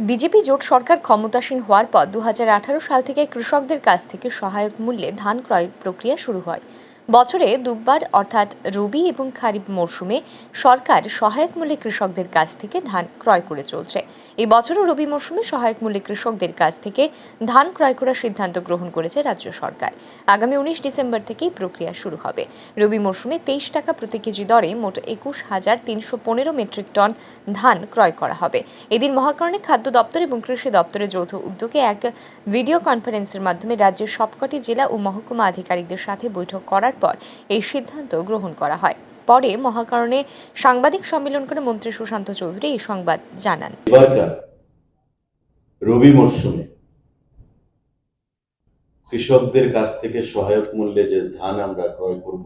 BJP জোট সরকার ক্ষমতাসীন হওয়ার পর দু হাজার আঠারো সাল থেকে কৃষকদের কাছ থেকে সহায়ক মূল্যে ধান ক্রয় প্রক্রিয়া শুরু হয়। বছরে দুবার অর্থাৎ রবি এবং খারিফ মরশুমে সরকার সহায়ক মূল্যে কৃষকদের কাছ থেকে ধান ক্রয় করে চলছে। এই বছরও রবি মরশুমে সহায়ক মূল্যে কৃষকদের কাছ থেকে ধান ক্রয় করার সিদ্ধান্ত গ্রহণ করেছে রাজ্য সরকার। আগামী উনিশ ডিসেম্বর থেকেই প্রক্রিয়া শুরু হবে। রবি মরশুমে তেইশ টাকা প্রতি কেজি দরে মোট একুশ হাজার তিনশো পনেরো মেট্রিক টন ধান ক্রয় করা হবে। এদিন মহাকরণে খাদ্য দপ্তর এবং কৃষি দপ্তরের যৌথ উদ্যোগে এক ভিডিও কনফারেন্সের মাধ্যমে রাজ্যের সবকটি জেলা ও মহকুমা আধিকারিকদের সাথে বৈঠক করার পর এই সিদ্ধান্ত গ্রহণ করা হয়। পরে মহাকরণে সাংবাদিক সম্মেলন করে মন্ত্রী সুশান্ত চৌধুরী এই সংবাদ জানান। রবি মরশুমে কৃষকদের কাছ থেকে সহায়ক মূল্যে যে ধান আমরা ক্রয় করব,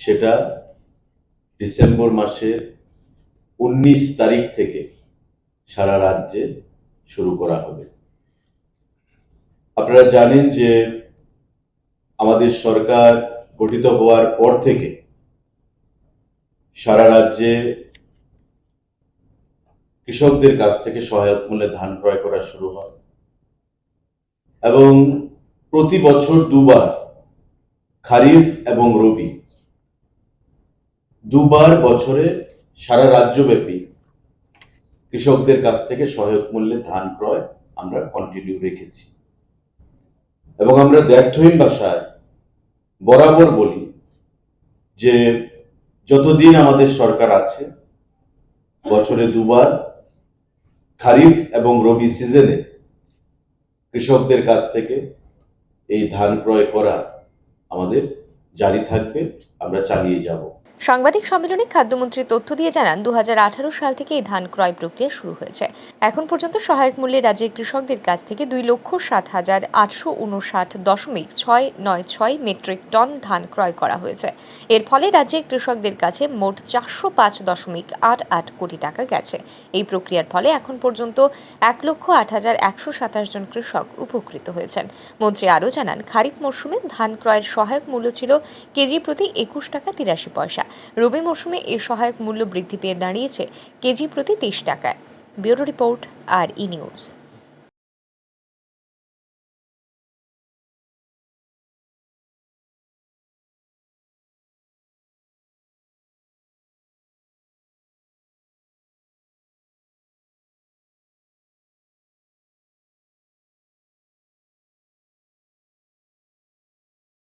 সেটা ডিসেম্বর মাসের উনিশ তারিখ থেকে সারা রাজ্যে শুরু করা হবে। আপনারা জানেন যে আমাদের সরকার গঠিত হওয়ার পর থেকে সারা রাজ্যে কৃষকদের কাছ থেকে সহায়ক মূল্যে ধান ক্রয় করা শুরু হয়। এবং প্রতি বছর দুবার খারিফ এবং রবি, দুবার বছরে সারা রাজ্যব্যাপী কৃষকদের কাছ থেকে সহায়ক মূল্যে ধান ক্রয় আমরা কন্টিনিউ রেখেছি। এবং আমরা দ্ব্যর্থহীন ভাষায় বরাবর বলি যে যতদিন আমাদের সরকার আছে, বছরে দুবার খারিফ এবং রবি সিজনে কৃষকদের কাছ থেকে এই ধান ক্রয় করা আমাদের জারি থাকবে, আমরা চালিয়ে যাব। সাংবাদিক সম্মেলনে খাদ্যমন্ত্রী তথ্য দিয়ে জানান দু হাজার আঠারো সাল থেকে এই ধান ক্রয় প্রক্রিয়া শুরু হয়েছে। এখন পর্যন্ত সহায়ক মূল্যে রাজ্যের কৃষকদের কাছ থেকে দুই লক্ষ সাত হাজার আটশো উনষাট দশমিক ছয় নয় ছয় মেট্রিক টন ধান ক্রয় করা হয়েছে। এর ফলে রাজ্যের কৃষকদের কাছে মোট চারশো পাঁচ দশমিক আট আট কোটি টাকা গেছে। এই প্রক্রিয়ার ফলে এখন পর্যন্ত এক লক্ষ আট হাজার একশো সাতাশ জন কৃষক উপকৃত হয়েছেন। মন্ত্রী আরও জানান, খারিফ মরশুমে ধান ক্রয়ের সহায়ক মূল্য ছিল কেজি প্রতি একুশ টাকা তিরাশি পয়সা। রবি মৌসুমে এর সহায়ক মূল্য বৃদ্ধি পেয়ে দাঁড়িয়েছে কেজি প্রতি তেইশ টাকায়। Bureau report, R E news.